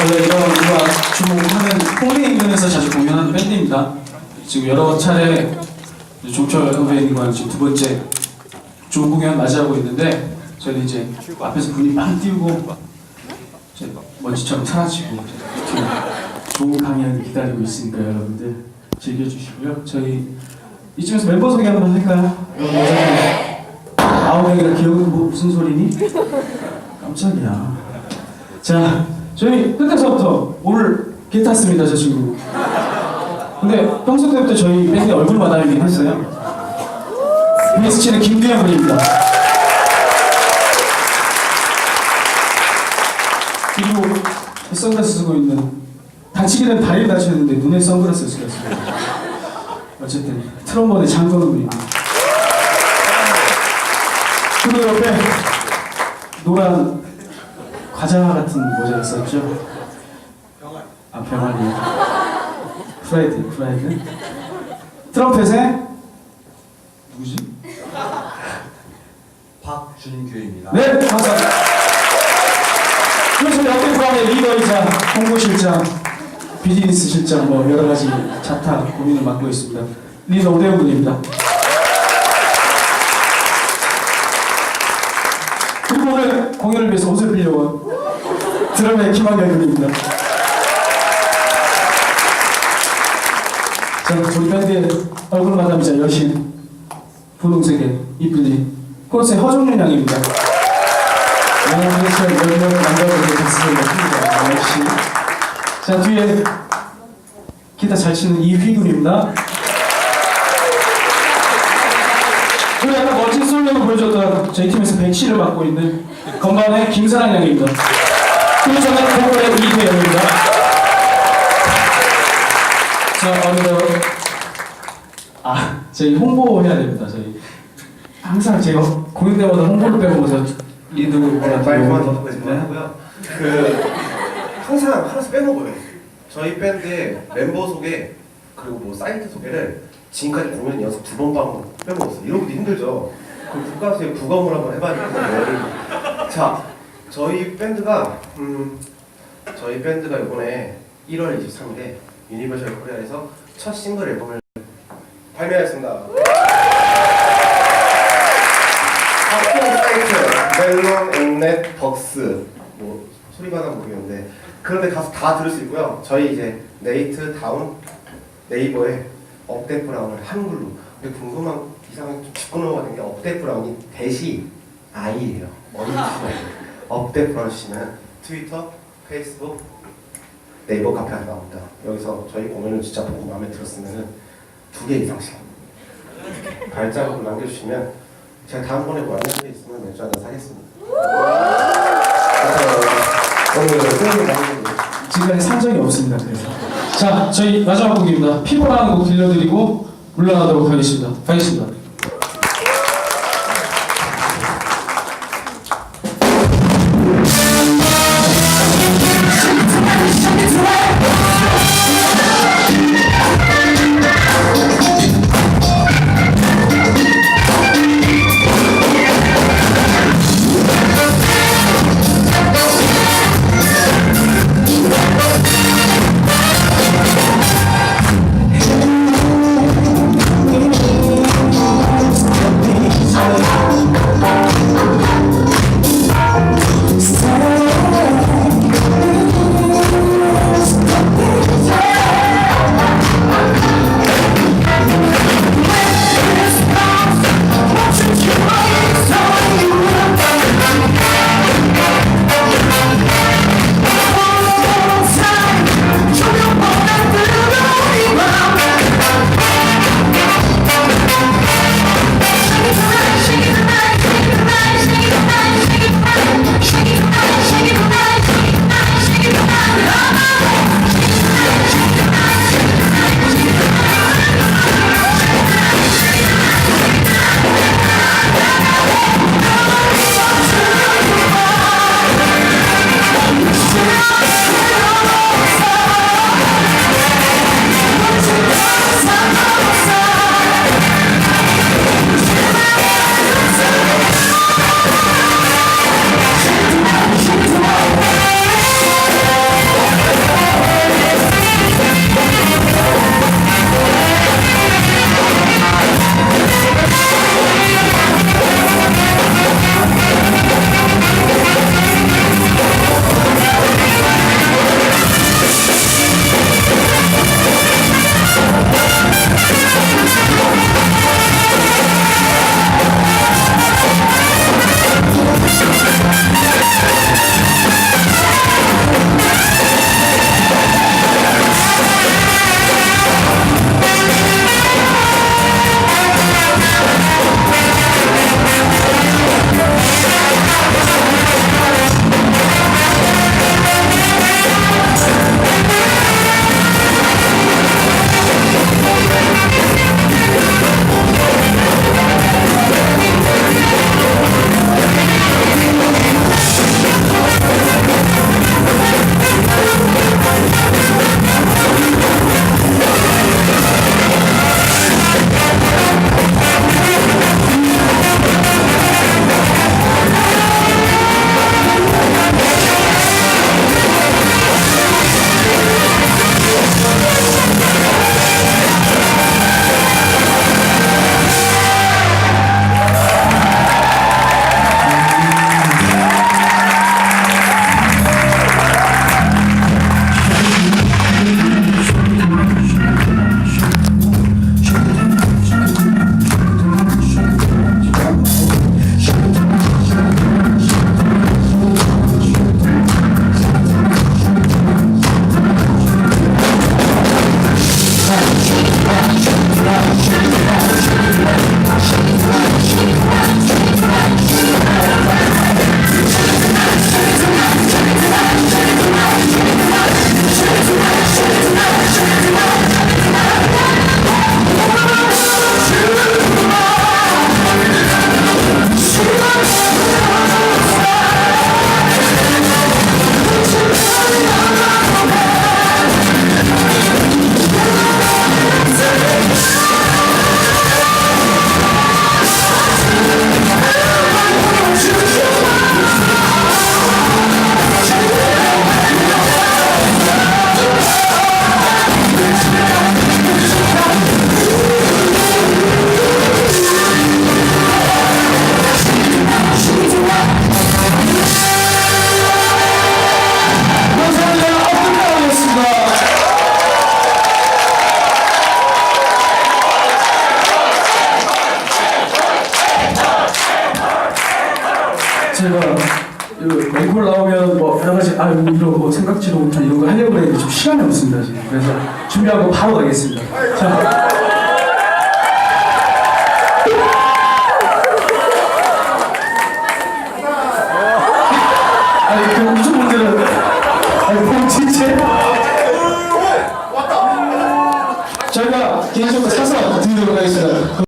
원래 이런 우리가 주목하는 홍대 인근에서 자주 공연하는 밴드입니다. 지금 여러 차례 종철 후배님과 지금 두 번째 좋은 공연 맞이하고 있는데 저희는 이제 앞에서 분이 빵 띄우고 이제 먼지처럼 사라지고 좋은 강연 기다리고 있으니까 여러분들 즐겨주시고요. 저희 이쯤에서 멤버 소개 한번 할까요? 아홉 명이라 기억은 뭐 무슨 소리니? 깜짝이야. 자, 저희 끝에서부터 오늘 개 탔습니다, 저 친구. 근데 평소 때부터 저희 밴드 얼굴 마담이긴 했어요. 베이스 치는 김규현 군입니다. 그리고 이 선글라스 쓰고 있는 다치기는 다리를 다쳤는데 눈에 선글라스를 쓰고 있습니다. 어쨌든 트럼본의 장건우 군입니다. 그리고 옆에 노란 과자 같은 모자를 썼죠. 아 병아리. 프라이드, 프라이드. 트럼펫에 누구지? 박준규입니다. 네, 감사합니다. 그래서 옆에 부함의 리더이자 홍보실장, 비즈니스 실장 뭐 여러 가지 자타 고민을 맡고 있습니다. 리더 오대훈 군입니다. 그리고 오늘 공연을 위해서 옷을 빌려온 드럼의 김학열 군입니다. 자, 우리 밴드의 얼굴 마담이자 여신 분홍색의 이쁜이 코러스의 허종윤 양입니다. 양양에서 몇몇 남자분들 가슴을 높입니다. 역시. 자, 뒤에 기타 잘 치는 이휘군입니다. 그리고 약간 멋진 솔로를 보여줬던 저희 팀에서 백시를 맡고 있는 건반의 김사랑 양입니다. 저는 보컬의 이태영입니다. 자, 오늘 아, 저희 홍보해야 됩니다. 저희 항상 제가 공연 때마다 홍보를 빼먹어서 리드 네, 말 그만 더 듣고 네. 그만하고요. 그 항상 하나씩 빼먹어요. 저희 밴드의 멤버 소개 그리고 뭐 사이트 소개를 지금까지 공연 연습 두번 방으로 빼먹었어요. 이런 것도 힘들죠. 그럼 국가수의 국어물 한번 해봐야겠는데. 자, 저희 밴드가 음 저희 밴드가 이번에 1월 23일에 유니버셜 코리아에서 첫 싱글 앨범을 발매했습니다. 학교 사이트 멜론 인넷 벅스 뭐 소리마다 모르겠는데 그런데 가서 다 들을 수 있고요. 저희 이제 네이트 다운 네이버에 업데 브라운을 한글로 근데 궁금한 이상한 좀 짚고 넘어가는 게 업데 브라운이 대시 아이예요. 어린 시절 업데 씨는 트위터, 페이스북, 네이버 카페에 나옵니다. 여기서 저희 공연을 진짜 보고 마음에 들었으면 두 개 이상씩 발자국을 남겨주시면 제가 다음번에 뭐 안내할 게 있으면 맥주 한잔 사겠습니다. 그래서 오늘 후원을 나누고 지금까지 산 적이 없습니다. 그래서 자, 저희 마지막 곡입니다. 피부라는 곡 들려드리고 물러나도록 하겠습니다. 가겠습니다. 뭐 생각지도 못한 이런 거 하려고 했는데 좀 시간이 없습니다 지금. 그래서 준비하고 바로 가겠습니다. 자. 아니 그 우주분들은 아니 봉지체 저희가 개인적으로 사서 드리도록 하겠습니다.